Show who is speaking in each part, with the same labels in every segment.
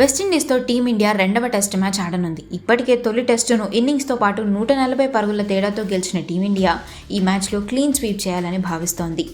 Speaker 1: వెస్టిండీస్తో team India రెండవ test match ఆడనుంది. ఇప్పటికే తొలి టెస్టును ఇన్నింగ్స్తో పాటు నూట నలభై పరుగుల తేడాతో గెలిచిన టీమిండియా ఈ మ్యాచ్లో క్లీన్ స్వీప్ చేయాలని భావిస్తోంది.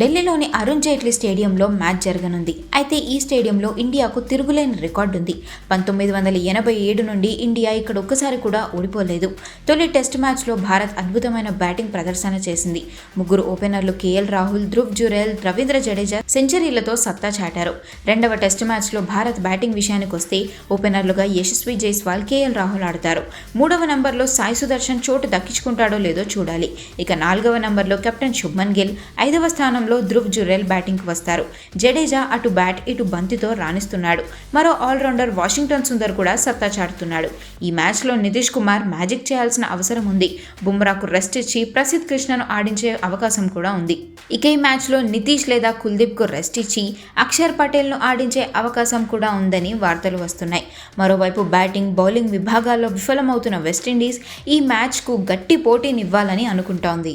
Speaker 1: ఢిల్లీలోని అరుణ్ జైట్లీ స్టేడియంలో మ్యాచ్ జరగనుంది. అయితే ఈ స్టేడియంలో ఇండియాకు తిరుగులేని రికార్డు ఉంది పంతొమ్మిది వందల ఎనభై ఏడు నుండి ఇండియా ఇక్కడ ఒక్కసారి కూడా ఓడిపోలేదు. తొలి టెస్ట్ మ్యాచ్లో భారత్ అద్భుతమైన బ్యాటింగ్ ప్రదర్శన చేసింది. ముగ్గురు ఓపెనర్లు కేఎల్ రాహుల్ ధ్రువ్ జురేల్ రవీంద్ర జడేజా సెంచరీలతో సత్తా చాటారు. రెండవ టెస్ట్ మ్యాచ్లో భారత్ బ్యాటింగ్ విషయానికి వస్తే ఓపెనర్లుగా యశస్వి జైస్వాల్ కేఎల్ రాహుల్ ఆడతారు. మూడవ నంబర్లో సాయి సుదర్శన్ చోటు దక్కించుకుంటాడో లేదో చూడాలి. ఇక నాలుగవ నంబర్లో కెప్టెన్ శుభ్మన్ గిల్ ఐదవ స్థానం స్థానంలో ధ్రువ్ బ్యాటింగ్ బ్యాటింగ్కి వస్తారు. జడేజా అటు బ్యాట్ ఇటు బంతితో రాణిస్తున్నాడు. మరో ఆల్రౌండర్ వాషింగ్టన్ సుందర్ కూడా సత్తా చాటుతున్నాడు. ఈ మ్యాచ్లో నితీష్ కుమార్ మ్యాజిక్ చేయాల్సిన అవసరం ఉంది. బుమ్రాకు రెస్ట్ ఇచ్చి ప్రసిద్ధ్ కృష్ణను ఆడించే అవకాశం కూడా ఉంది. ఇక ఈ మ్యాచ్లో నితీష్ లేదా కుల్దీప్కు రెస్ట్ ఇచ్చి అక్షర్ పటేల్ను ఆడించే అవకాశం కూడా ఉందని వార్తలు వస్తున్నాయి. మరోవైపు బ్యాటింగ్ బౌలింగ్ విభాగాల్లో విఫలమవుతున్న వెస్టిండీస్ ఈ మ్యాచ్కు గట్టి పోటీనివ్వాలని అనుకుంటోంది.